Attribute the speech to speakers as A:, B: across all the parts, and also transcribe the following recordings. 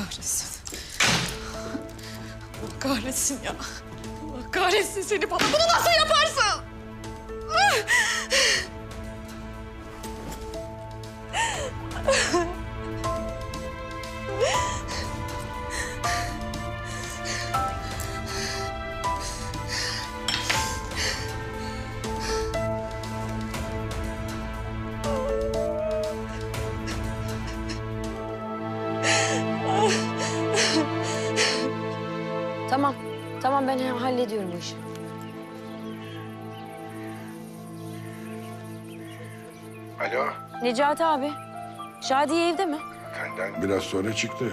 A: kahretsin. Allah kahretsin ya. Allah kahretsin seni bana. Bunu nasıl yaparsın?
B: Tamam. Ben he- hallediyorum bu işi.
C: Alo.
B: Necati abi. Şadiye evde mi?
C: Benden biraz sonra çıktı.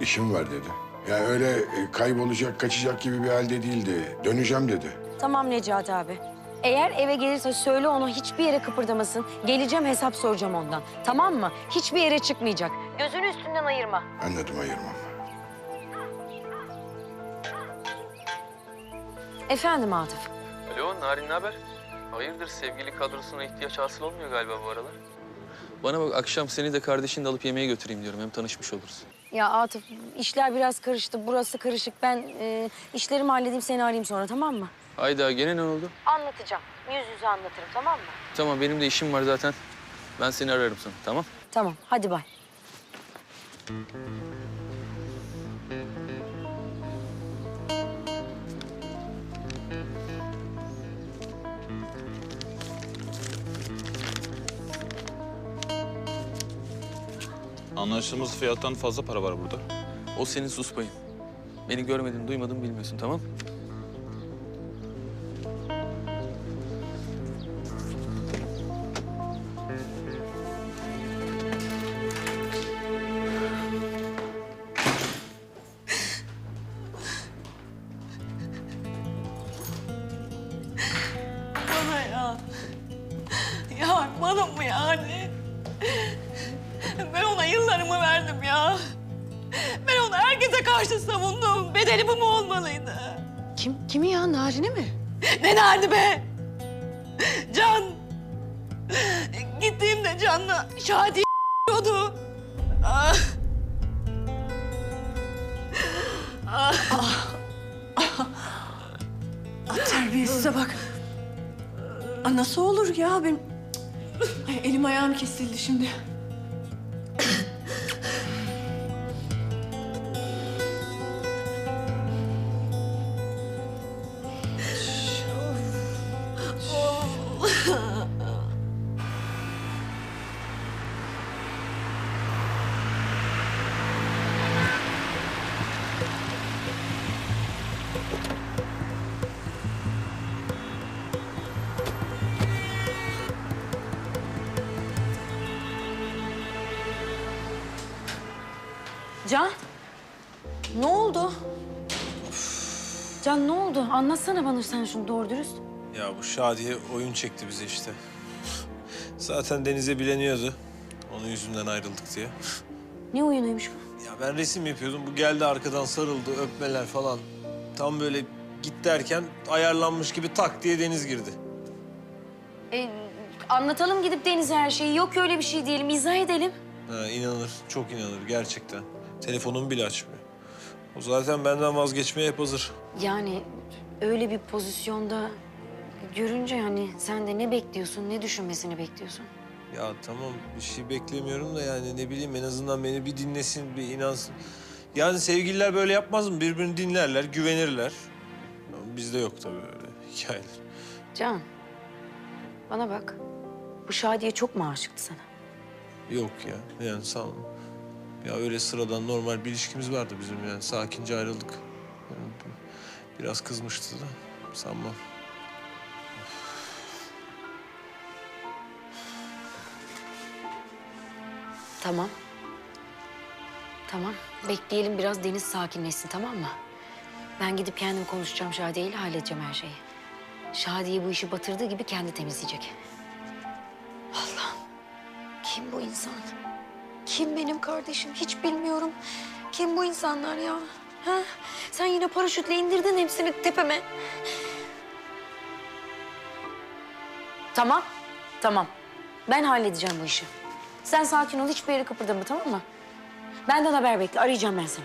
C: İşim var dedi. Ya öyle e, kaybolacak, kaçacak gibi bir halde değildi. Döneceğim dedi.
B: Tamam Necati abi. Eğer eve gelirse söyle ona hiçbir yere kıpırdamasın. Geleceğim hesap soracağım ondan. Tamam mı? Hiçbir yere çıkmayacak. Gözünü üstünden ayırma.
C: Anladım ayırmam.
B: Efendim Atıf.
D: Alo Narin ne haber? Hayırdır sevgili kadrosuna ihtiyaç hasıl olmuyor galiba bu aralar. Bana bak akşam seni de kardeşini de alıp yemeğe götüreyim diyorum. Hem tanışmış oluruz.
B: Ya Atıf işler biraz karıştı. Burası karışık. Ben e, işlerimi halledeyim seni arayayım sonra tamam mı?
D: Hayda gene ne oldu?
B: Anlatacağım. Yüz yüze anlatırım tamam mı?
D: Tamam benim de işim var zaten. Ben seni ararım sonra tamam?
B: Tamam hadi bay.
E: Anlaştığımız fiyattan fazla para var burada.
D: O senin sus payın. Beni görmedin, duymadın, bilmiyorsun tamam?
A: Bana ya. Ya bana mı yani? Yıllarımı verdim ya. Ben onu herkese karşı savundum. Bedeli bu mu olmalıydı?
B: Kim, kimi ya? Narine mi?
A: Ne nerede be? Can. Gittiğimde Can'la Şadi diyordu. Ah.
F: Terbiyesize bak. Aa, nasıl olur ya benim... Ay, elim ayağım kesildi şimdi.
B: Can. Ne oldu? Can ne oldu? Anlatsana bana sen şunu doğru dürüst.
G: Ya bu Şadiye oyun çekti bize işte. Zaten Deniz'e bileniyordu. Onun yüzünden ayrıldık diye.
B: Ne oyunuymuş bu?
G: Ya ben resim yapıyordum. Bu geldi arkadan sarıldı, öpmeler falan. Tam böyle git derken ayarlanmış gibi tak diye Deniz girdi.
B: E, anlatalım gidip Deniz'e her şeyi. Yok öyle bir şey diyelim, izah edelim.
G: Ha, inanır, çok inanır gerçekten. Telefonumu bile açmıyor. O zaten benden vazgeçmeye hep hazır.
B: Yani öyle bir pozisyonda görünce hani sen de ne bekliyorsun, ne düşünmesini bekliyorsun?
G: Ya tamam bir şey beklemiyorum da yani ne bileyim en azından beni bir dinlesin, bir inansın. Yani sevgililer böyle yapmaz mı? Birbirini dinlerler, güvenirler. Ama Bizde yok tabii öyle hikayeler.
B: Can, bana bak. Bu Şadiye çok mu aşıktı sana?
G: Yok ya yani sağ olun. Ya öyle sıradan normal bir ilişkimiz vardı bizim yani sakince ayrıldık. Yani bi- biraz kızmıştı da sanmam.
B: Tamam. Tamam. Bekleyelim biraz Deniz sakinleşsin tamam mı? Ben gidip kendim konuşacağım Şadiye ile halledeceğim her şeyi. Şadiye bu işi batırdığı gibi kendi temizleyecek. Allah'ım. Kim bu insan? Kim benim kardeşim? Hiç bilmiyorum. Kim bu insanlar ya? Ha? Sen yine paraşütle indirdin hepsini tepeme. Tamam. Tamam. Ben halledeceğim bu işi. Sen sakin ol, hiçbir yere kıpırdama tamam mı? Benden haber bekle. Arayacağım ben seni.